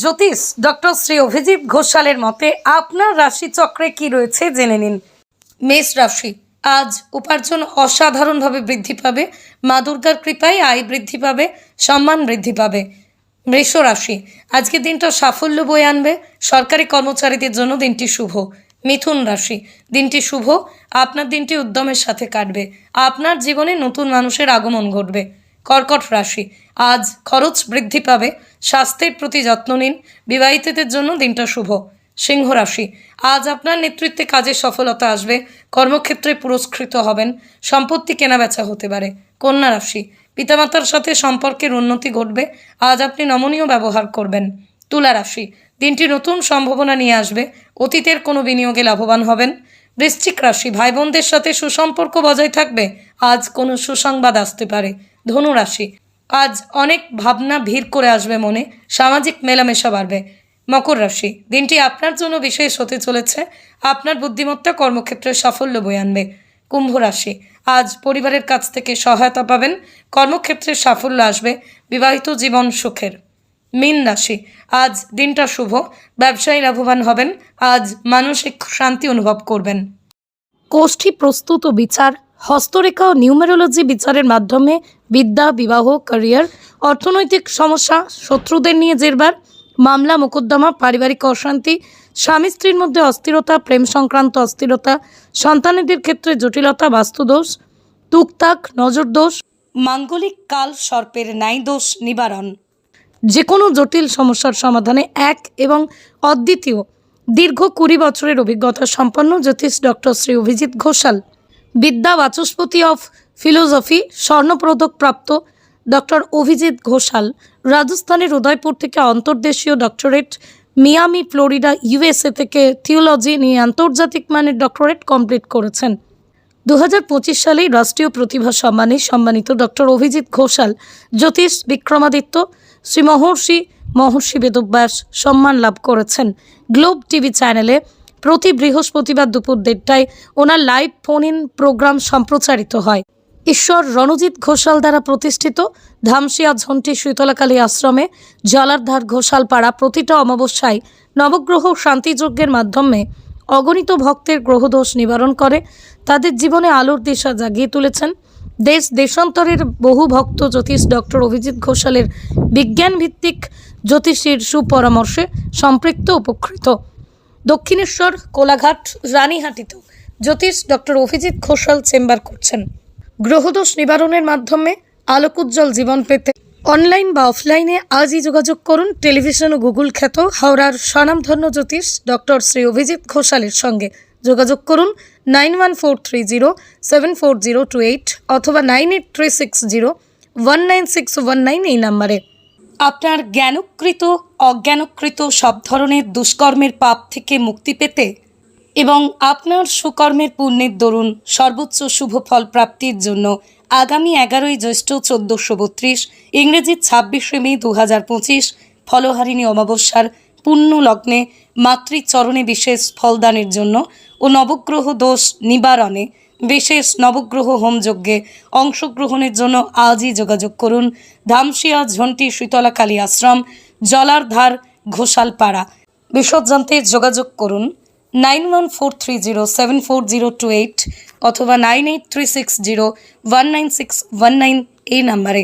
জ্যোতিষ doctor Shri Abhijit ঘোষালের মতে, আপনার রাশি চক্রে কি রয়েছে জেনে নিন। মেষ রাশি, আজ উপার্জন অসাধারণভাবে বৃদ্ধি পাবে, মা দুর্গার কৃপায় আয় বৃদ্ধি পাবে, সম্মান বৃদ্ধি পাবে। বৃষ রাশি, আজকের দিনটা সাফল্য বয়ে আনবে, সরকারি কর্মচারীদের জন্য দিনটি শুভ। মিথুন রাশি, দিনটি শুভ, আপনার দিনটি উদ্যমের সাথে কাটবে, আপনার জীবনে নতুন মানুষের আগমন ঘটবে। কর্কট রাশি, আজ খরচ বৃদ্ধি পাবে স্বাস্থ্যের প্রতি যত্ন নিন। বিবাহিতদের জন্য দিনটা শুভ। সিংহ রাশি, আজ আপনার নেতৃত্বে কাজে সফলতা আসবে। কর্মক্ষেত্রে পুরস্কৃত হবেন। সম্পত্তি কেনাবেচা হতে পারে। কন্যা রাশি, পিতামাতার সাথে সম্পর্কের উন্নতি ঘটবে। আজ আপনি নমনীয় ব্যবহার করবেন। তুলা রাশি, দিনটি নতুন সম্ভাবনা নিয়ে আসবে। অতীতের কোনো বিনিয়োগে লাভবান হবেন। বৃশ্চিক রাশি ভাই বোনদের সাথে সুসম্পর্ক বজায় থাকবে। আজ কোনো সুসংবাদ আসতে পারে। ধনু রাশি আজ অনেক ভাবনা ভিড় করে আসবে মনে। সামাজিক মেলামেশা বাড়বে। মকর রাশি, দিনটি আপনার জন্য বিশেষ হতে চলেছে। আপনার বুদ্ধিমত্তা কর্মক্ষেত্রে সাফল্য বয়ে আনবে। কুম্ভ রাশি, আজ পরিবারের কাছ থেকে সহায়তা পাবেন। কর্মক্ষেত্রে সাফল্য আসবে। বিবাহিত জীবন সুখের। মীন রাশি, আজ দিনটা শুভ। ব্যবসায়ী লাভবান হবেন। আজ মানসিক শান্তি অনুভব করবেন। কোষ্ঠী প্রস্তুত বিচার হস্তরেখা ও নিউমেরোলজি বিচারের মাধ্যমে বিদ্যা, বিবাহ, ক্যারিয়ার, অর্থনৈতিক সমস্যা, শত্রুদের নিয়ে জেরবার, মামলা, মোকদ্দমা, পারিবারিক অশান্তি, স্বামী স্ত্রীর মধ্যে অস্থিরতা, প্রেম সংক্রান্ত অস্থিরতা, সন্তানেদের ক্ষেত্রে জটিলতা, বাস্তুদোষ, তুকতাক, নজরদোষ, মাঙ্গলিক কাল সর্পের ন্যায় দোষ নিবারণ। যে কোনো জটিল সমস্যার সমাধানে এক এবং অদ্বিতীয় দীর্ঘ কুড়ি বছরের অভিজ্ঞতা সম্পন্ন জ্যোতিষ ডক্টর শ্রী অভিজিৎ ঘোষাল। বিদ্যা বাচস্পতি অফ ফিলোসফি, স্বর্ণপদক প্রাপ্ত ডক্টর অভিজিৎ ঘোষাল, রাজস্থানের উদয়পুর থেকে অন্তর্দেশীয় ডক্টরেট, মিয়ামি, ফ্লোরিডা, ইউএসএ থেকে থিওলজি নিয়ে আন্তর্জাতিক মানের ডক্টরেট কমপ্লিট করেছেন। দু হাজার পঁচিশ সালেই রাষ্ট্রীয় প্রতিভা সম্মানে সম্মানিত ডক্টর অভিজিৎ ঘোষাল, জ্যোতিষ বিক্রমাদিত্য শ্রী মহর্ষি মহর্ষি বেদব্যাস সম্মান লাভ করেছেন। গ্লোব টিভি চ্যানেলে প্রতি বৃহস্পতিবার দুপুর দেড়টায় ওনার লাইভ ফোন ইন প্রোগ্রাম সম্প্রচারিত হয়। ঈশ্বর রণজিৎ ঘোষাল দ্বারা প্রতিষ্ঠিত ধামসিয়া ঝন্টি শীতলাকালী আশ্রমে জলারধার ঘোষালপাড়া প্রতিটা অমাবস্যায় নবগ্রহ শান্তিযজ্ঞের মাধ্যমে অগণিত ভক্তের গ্রহদোষ নিবারণ করে, তাদের জীবনে আলোর দিশা জাগিয়ে তুলেছেন। দেশ দেশান্তরের বহু ভক্ত জ্যোতিষ ডক্টর অভিজিৎ ঘোষালের বিজ্ঞানভিত্তিক জ্যোতিষীর সুপরামর্শে সম্পৃক্ত উপকৃত। দক্ষিণেশ্বর, কোলাঘাট, রানীহাটিতেও জ্যোতিষ ডক্টর অভিজিৎ ঘোষাল চেম্বার করছেন। গ্রহদোষ নিবারণের মাধ্যমে আলোকোজ্জ্বল জীবন পেতে অনলাইন বা অফলাইনে আজই যোগাযোগ করুন টেলিভিশন ও গুগল খ্যাত হাওড়ার স্বনামধন্য জ্যোতিষ ডক্টর শ্রী অভিজিৎ ঘোষালের সঙ্গে। যোগাযোগ করুন nine one four three zero seven four zero two eight অথবা nine eight three six zero one nine six one nine এই নাম্বারে। আপনার জ্ঞানকৃত অজ্ঞানকৃত সব ধরনের দুষ্কর্মের পাপ থেকে মুক্তি পেতে এবং আপনার সুকর্মের পুণ্যের দরুন সর্বোচ্চ শুভ ফল প্রাপ্তির জন্য আগামী এগারোই জ্যৈষ্ঠ চোদ্দোশো বত্রিশ ইংরেজির ছাব্বিশে মে দু হাজার পঁচিশ ফলহারিণী অমাবস্যার পুণ্য লগ্নে মাতৃচরণে বিশেষ ফলদানের জন্য ও নবগ্রহ দোষ নিবারণে বিশেষ নবগ্রহ হোমযজ্ঞে অংশগ্রহণের জন্য আজই যোগাযোগ করুন ধামসিয়া ঝন্টি শীতলাকালী আশ্রম জলারধার ঘোষালপাড়া। বিশদ জানতে যোগাযোগ করুন nine one four three zero seven four zero two eight অথবা nine eight three six zero one nine six one nine এই নাম্বারে।